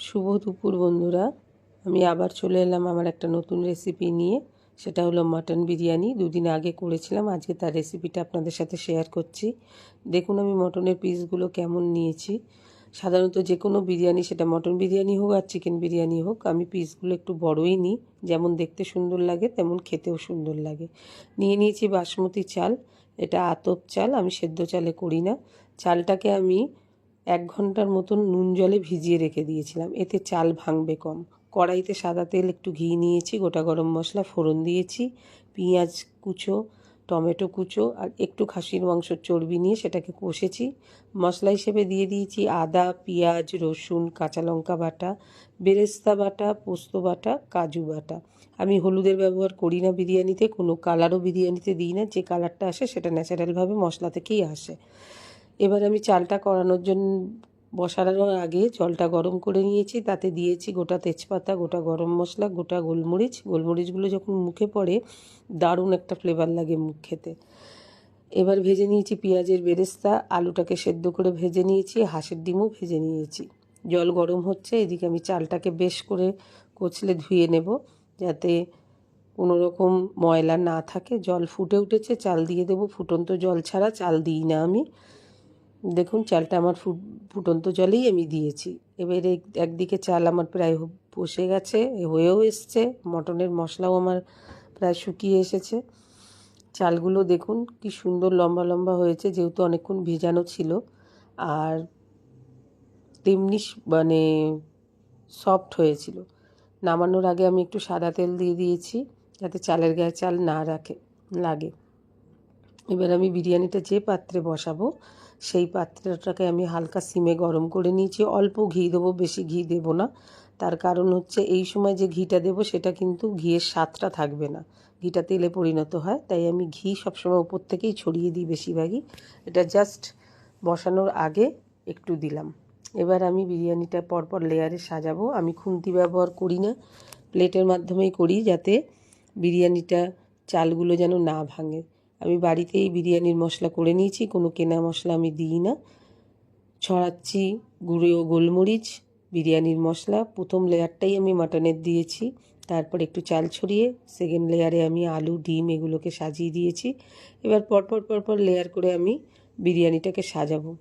শুভ দুপুর, বন্ধুরা। আমি আবার চলে এলাম আমার একটা নতুন রেসিপি নিয়ে। সেটা হলো মাটন বিরিয়ানি। দুদিন আগে করেছিলাম, আজকে তার রেসিপিটা আপনাদের সাথে শেয়ার করছি। দেখুন আমি মটনের পিসগুলো কেমন নিয়েছি। সাধারণত যে কোনো বিরিয়ানি, সেটা মটন বিরিয়ানি হোক আর চিকেন বিরিয়ানি হোক, আমি পিসগুলো একটু বড়ই নিই। যেমন দেখতে সুন্দর লাগে, তেমন খেতেও সুন্দর লাগে। নিয়ে নিয়েছি বাসমতি চাল। এটা আতপ চাল, আমি সেদ্ধ চালে করি না। চালটাকে আমি এক ঘণ্টার মতন নুন জলে ভিজিয়ে রেখে দিয়েছিলাম। এতে চাল ভাঙবে কম। কড়াইতে সাদা তেল, একটু ঘি নিয়েছি, গোটা গরম মশলা, ফোড়ন দিয়েছি, পেঁয়াজ কুচো, টমেটো কুচো আর একটু খাসির মাংসর চর্বি নিয়ে সেটাকে কষেছি। মশলা হিসেবে দিয়ে দিয়েছি আদা, পেঁয়াজ, রসুন, কাঁচা লঙ্কা বাটা, বেরেস্তা বাটা, পোস্ত বাটা, কাজু বাটা। আমি হলুদের ব্যবহার করি না বিরিয়ানিতে, কোনো কালারও বিরিয়ানিতে দিই না। যে কালারটা আসে সেটা ন্যাচারালভাবে মশলা থেকেই আসে। এবার আমি চালটা করানোর জন্য বসানোর আগে জলটা গরম করে নিয়েছি, তাতে দিয়েছি গোটা তেজপাতা, গোটা গরম মশলা, গোটা গোলমরিচ। গোলমরিচগুলো যখন মুখে পড়ে, দারুণ একটা ফ্লেভার লাগে মুখ খেতে। এবার ভেজে নিয়েছি পেঁয়াজের বেরেস্তা, আলুটাকে সেদ্ধ করে ভেজে নিয়েছি, হাঁসের ডিমও ভেজে নিয়েছি। জল গরম হচ্ছে, এদিকে আমি চালটাকে বেশ করে কচলে ধুয়ে নেব, যাতে কোনো রকম ময়লা না থাকে। জল ফুটে উঠেছে, চাল দিয়ে দেবো। ফুটন্ত জল ছাড়া চাল দিই না আমি। দেখুন, চালটা আমার ফুট, ফুটন্ত জলেই আমি দিয়েছি। এবারে একদিকে চাল আমার প্রায় বসে গেছে, হয়েও এসছে, মটনের মশলাও আমার প্রায় শুকিয়ে এসেছে। চালগুলো দেখুন, কি সুন্দর লম্বা লম্বা হয়েছে, যেহেতু অনেকক্ষণ ভেজানো ছিল। আর তেমনি মানে সফট হয়েছিল। নামানোর আগে আমি একটু সাদা তেল দিয়ে দিয়েছি, যাতে চালের গায়ে চাল না রাখে, লাগে। এবার আমি বিরিয়ানিটা যে পাত্রে বসাবো সেই পাত্রটাকে আমি হালকা সিমে গরম করে নিয়েছি। অল্প ঘি দেবো, বেশি ঘি দেব না। তার কারণ হচ্ছে এই সময় যে ঘিটা দেবো, সেটা কিন্তু ঘিয়ের স্বাদটা থাকবে না। ঘিটা তেলে পরিণত হয়, তাই আমি ঘি সবসময় উপর থেকেই ছড়িয়ে দিই বেশিরভাগই। এটা জাস্ট বসানোর আগে একটু দিলাম। এবার আমি বিরিয়ানিটা পরপর লেয়ারে সাজাবো। আমি খুন্তি ব্যবহার করি না। প্লেটের মাধ্যমেই করি যাতে বিরিয়ানিটা চালগুলো যেন না ভাঙে। আমি বাড়িতেই বিরিয়ানির মশলা করে নিয়েছি, কোনো কেনা মশলা আমি দিই না। ছড়াচ্ছি গুঁড়ো গোলমরিচ, বিরিয়ানির মশলা। প্রথম লেয়ারটাই আমি মাটনের দিয়েছি, তারপর একটু চাল ছড়িয়ে সেকেন্ড লেয়ারে আমি আলু, ডিম এগুলোকে সাজিয়ে দিয়েছি। এবার পরপর পরপর লেয়ার করে আমি বিরিয়ানিটাকে সাজাবো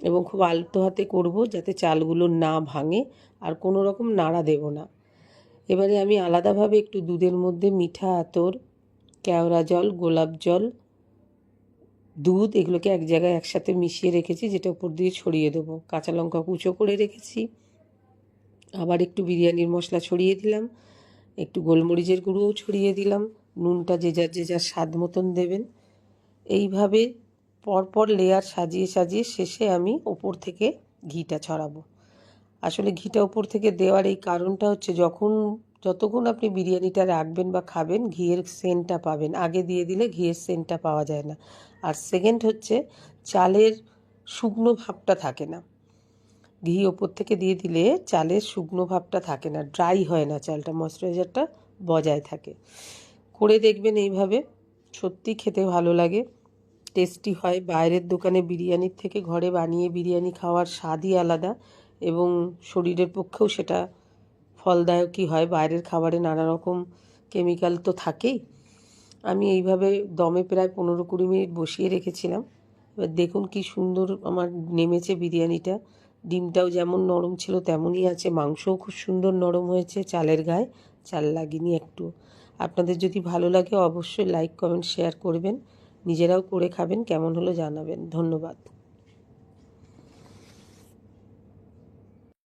এবং খুব আলতো হাতে করব যাতে চালগুলো না ভাঙে আর কোনো রকম নাড়া দেব না। এবারে আমি আলাদাভাবে একটু দুধের মধ্যে মিঠা আতর, কেওড়া জল, গোলাপ জল দুধ এগুলোকে এক জায়গায় একসাথে মিশিয়ে রেখেছি, যেটা উপর দিয়ে ছড়িয়ে দেবো। কাঁচা লঙ্কা কুচো করে রেখেছি। আবার একটু বিরিয়ানির মশলা ছড়িয়ে দিলাম। একটু গোলমরিচের গুঁড়োও ছড়িয়ে দিলাম। নুনটা যে যার যে যার স্বাদ মতন দেবেন। এইভাবে পরপর লেয়ার সাজিয়ে সাজিয়ে শেষে আমি ওপর থেকে ঘিটা ছড়াবো। আসলে ঘিটা ওপর থেকে দেওয়ার এই কারণটা হচ্ছে যখন যতক্ষণ আপনি বিরিয়ানিটা রাখবেন বা খাবেন, ঘিয়ের সেন্টটা পাবেন। আগে দিয়ে দিলে ঘিয়ের সেন্টটা পাওয়া যায় না। আর সেকেন্ড হচ্ছে, চালের শুকনো ভাবটা থাকে না। ঘি ওপর থেকে দিয়ে দিলে চালের শুকনো ভাবটা থাকে না ড্রাই হয় না চালটা ময়শ্চারাইজারটা বজায় থাকে। করে দেখবেন এইভাবে, সত্যি খেতে ভালো লাগে। টেস্টি হয়। বাইরের দোকানে বিরিয়ানির থেকে ঘরে বানিয়ে বিরিয়ানি খাওয়ার স্বাদই আলাদা এবং শরীরের পক্ষেও সেটা ফলদায়কই হয়? বাইরের খাবারে নানা রকম কেমিক্যাল তো থাকেই। আমি এইভাবে দমে প্রায় পনেরো কুড়ি মিনিট বসিয়ে রেখেছিলাম। এবার দেখুন কি সুন্দর আমার নেমেছে বিরিয়ানিটা। ডিমটাও যেমন নরম ছিল, তেমনই আছে। মাংসও খুব সুন্দর নরম হয়েছে চালের গায়ে। চাল লাগিনি একটু। আপনাদের যদি ভালো লাগে অবশ্যই লাইক কমেন্ট শেয়ার করবেন। নিজেরাও করে খাবেন, কেমন হলো জানাবেন। ধন্যবাদ।